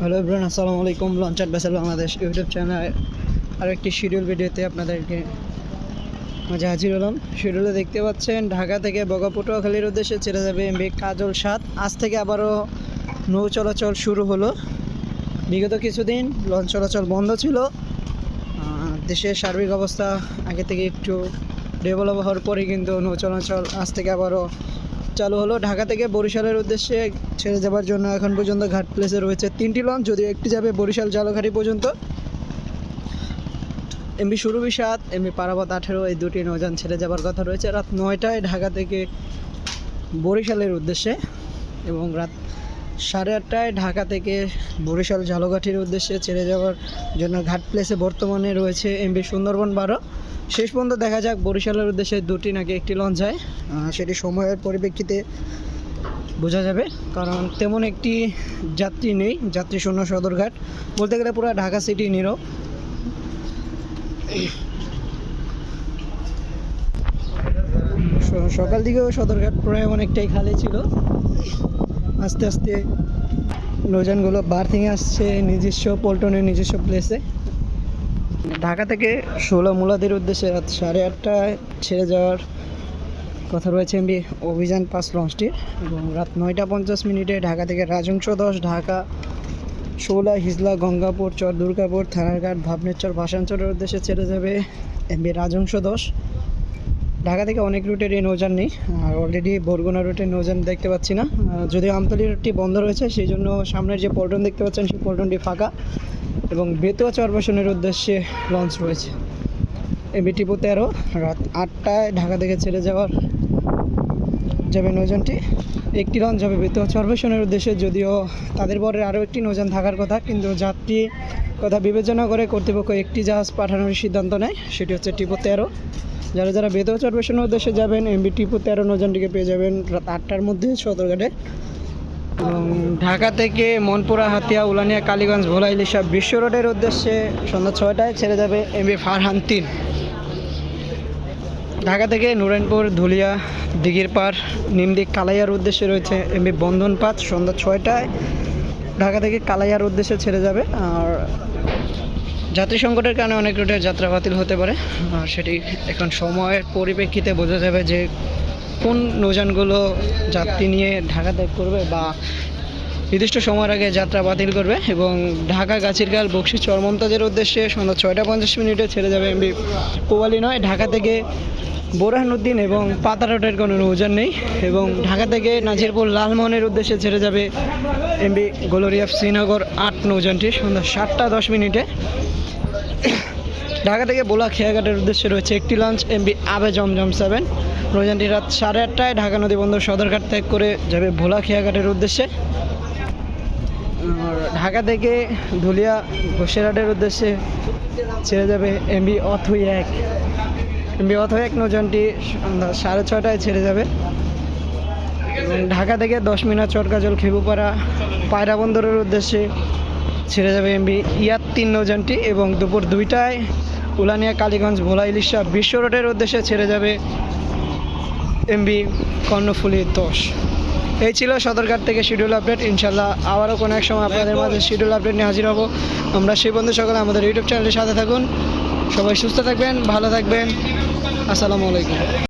Hello everyone, আসসালামু আলাইকুম lunch at বেসাল বাংলাদেশ ইউটিউব চ্যানেল আর একটি শিডিউল ভিডিওতে আপনাদেরকে মাঝে হাজির হলাম। শিডিউলে দেখতে পাচ্ছেন, ঢাকা থেকে বগা পটুয়াখালীর উদ্দেশ্যে ছেড়ে যাবে এমবি কাজল সাত আজ থেকে আবারও নৌ চলাচল শুরু হলো। বিগত কিছুদিন লঞ্চ চলাচল বন্ধ ছিল। দেশের সার্বিক অবস্থা আগে থেকে একটু ডেভেলপ হওয়ার পরে কিন্তু নৌ চলাচল আজ থেকে আবারও চালু হলো। ঢাকা থেকে বরিশালের উদ্দেশ্যে ছেড়ে যাওয়ার জন্য এখন পর্যন্ত ঘাট প্লেসে রয়েছে তিনটি লঞ্চ যদিও একটি যাবে বরিশাল জালঘাটি পর্যন্ত। এমবি সুরভি সাত, এমবি পারাবত আঠেরো, এই দুটি নৌযান ছেড়ে যাবার কথা রয়েছে। রাত নয়টায় ঢাকা থেকে বরিশালের উদ্দেশ্যে এবং রাত সাড়ে আটটায় ঢাকা থেকে বরিশাল ঝালকাঠির উদ্দেশ্যে ছেড়ে যাওয়ার জন্য ঘাট প্লেসে বর্তমানে রয়েছে এমবি সুন্দরবন বারো। শেষ পর্যন্ত দেখা যাক বরিশালের উদ্দেশ্যে দুটি নাকি একটি লঞ্চ যায় সেটি সময়ের পরিপ্রেক্ষিতে বোঝা যাবে, কারণ তেমন একটি যাত্রী নেই, যাত্রী শূন্য সদরঘাট। বলতে গেলে পুরো ঢাকা সিটি নীরব। সকাল দিকেও সদরঘাট প্রায় অনেকটাই খালি ছিল। আস্তে আস্তে নৌযানগুলো বার্থিং আসছে নিজস্ব পল্টনের নিজস্ব প্লেসে ঢাকা থেকে ষোলো মুলাদের উদ্দেশ্যে রাত সাড়ে আটটায় ছেড়ে যাওয়ার কথা রয়েছে এমবি অভিযান পাস লঞ্চটির এবং রাত নয়টা পঞ্চাশ মিনিটে ঢাকা থেকে রাজংশ দশ, ঢাকা, শোলা, হিজলা, গঙ্গাপুর, চর দুর্গাপুর, থানারঘাট ভাবনেশ্বর ভাষাঞ্চলের উদ্দেশ্যে ছেড়ে যাবে এমবি রাজংশ দশ। ঢাকা থেকে অনেক রুটের এই নৌযান নেই, আর অলরেডি বরগুনা রুটের নৌযান দেখতে পাচ্ছি না। যদিও আমতলি রুটটি বন্ধ রয়েছে, সেই জন্য সামনের যে পল্টন দেখতে পাচ্ছেন, সেই পল্টনটি ফাঁকা। এবং বেতুয়া চরবাসনের উদ্দেশ্যে লঞ্চ রয়েছে এমবি টিপু তেরো রাত আটটায় ঢাকা থেকে ছেড়ে যাওয়ার যাবে নৌযানটি। একটি লঞ্চ হবে বেতুয়া চরবেশনের উদ্দেশ্যে, যদিও তাদের পরে আরও একটি নৌযান থাকার কথা, কিন্তু যাত্রী কথা বিবেচনা করে কর্তৃপক্ষ একটি জাহাজ পাঠানোর সিদ্ধান্ত নেয়। সেটি হচ্ছে টিপু তেরো যারা যারা বেতুয়া চরবেশনের উদ্দেশ্যে যাবেন এমবি টিপু তেরো নৌযানটিকে পেয়ে যাবেন রাত আটটার মধ্যে সদরঘাটে। ঢাকা থেকে মনপুরা, হাতিয়া, উলানিয়া, কালীগঞ্জ, ভোলা, ইলিশা বিশ্ব রোডের উদ্দেশ্যে সন্ধ্যা ছয়টায় ছেড়ে যাবে এম এমবি ফারহান তিন। ঢাকা থেকে নুরাইনপুর ধুলিয়া দিঘির পার নিমদিক, কালাইয়ার উদ্দেশ্যে রয়েছে এমবি বন্ধন পাঁচ সন্ধ্যা ছয়টায়। ঢাকা থেকে কালাইয়ার উদ্দেশ্যে ছেড়ে যাবে আর যাত্রী সংকটের কারণে অনেক রুটের যাত্রা বাতিল হতে পারে। আর সেটি এখন সময়ের পরিপ্রেক্ষিতে বোঝা যাবে যে কোন নৌযানগুলো যাত্রী নিয়ে ঢাকা ত্যাগ করবে বা নির্দিষ্ট সময়ের আগে যাত্রা বাতিল করবে এবং ঢাকা গাছিরগাল বক্সি চরমন্তাজের উদ্দেশ্যে সন্ধ্যা ছয়টা পঞ্চাশ মিনিটে ছেড়ে যাবে এমবি কোয়ালি নয়। ঢাকা থেকে বোরহানুদ্দিন এবং পাতা রোডের কোনো নৌযান নেই এবং ঢাকা থেকে নাজিরপুর লালমোহনের উদ্দেশ্যে ছেড়ে যাবে এমবি গোলরিয়াফ শ্রীনগর আট নৌযানটি সন্ধ্যা সাতটা দশ মিনিটে। ঢাকা থেকে বোলা খেয়াঘাটের উদ্দেশ্যে রয়েছে একটি লঞ্চ এমবি আবে জমজম সেভেন নৌযানটি রাত সাড়ে আটটায় ঢাকা নদী বন্দর সদরঘাট ত্যাগ করে যাবে ভোলা খেয়াঘাটের উদ্দেশ্যে। ঢাকা থেকে ধুলিয়া ঘোষেরহাটের উদ্দেশ্যে ছেড়ে যাবে এমবি অথই এক। এমবি অথই এক নৌযানটি সাড়ে ছটায় ছেড়ে যাবে। ঢাকা থেকে দশ মিনার চটকাজল খেবুপাড়া পায়রা বন্দরের উদ্দেশ্যে ছেড়ে যাবে এমবি ইয়াত তিন নৌযানটি এবং দুপুর দুইটায় উলানিয়া কালীগঞ্জ ভোলা ইলিশা বিশ্ব রোডের উদ্দেশ্যে ছেড়ে যাবে এমবি কর্ণফুলি দশ। এই ছিল সদরঘাট থেকে শিডিউল আপডেট। ইনশাল্লাহ আবারও কোনো এক সময় আপনাদের মাঝে শিডিউল আপডেট নিয়ে হাজির হব। আমরা সেই বন্ধু সকলে আমাদের ইউটিউব চ্যানেলের সাথে থাকুন। সবাই সুস্থ থাকবেন ভালো থাকবেন। আসসালামু আলাইকুম।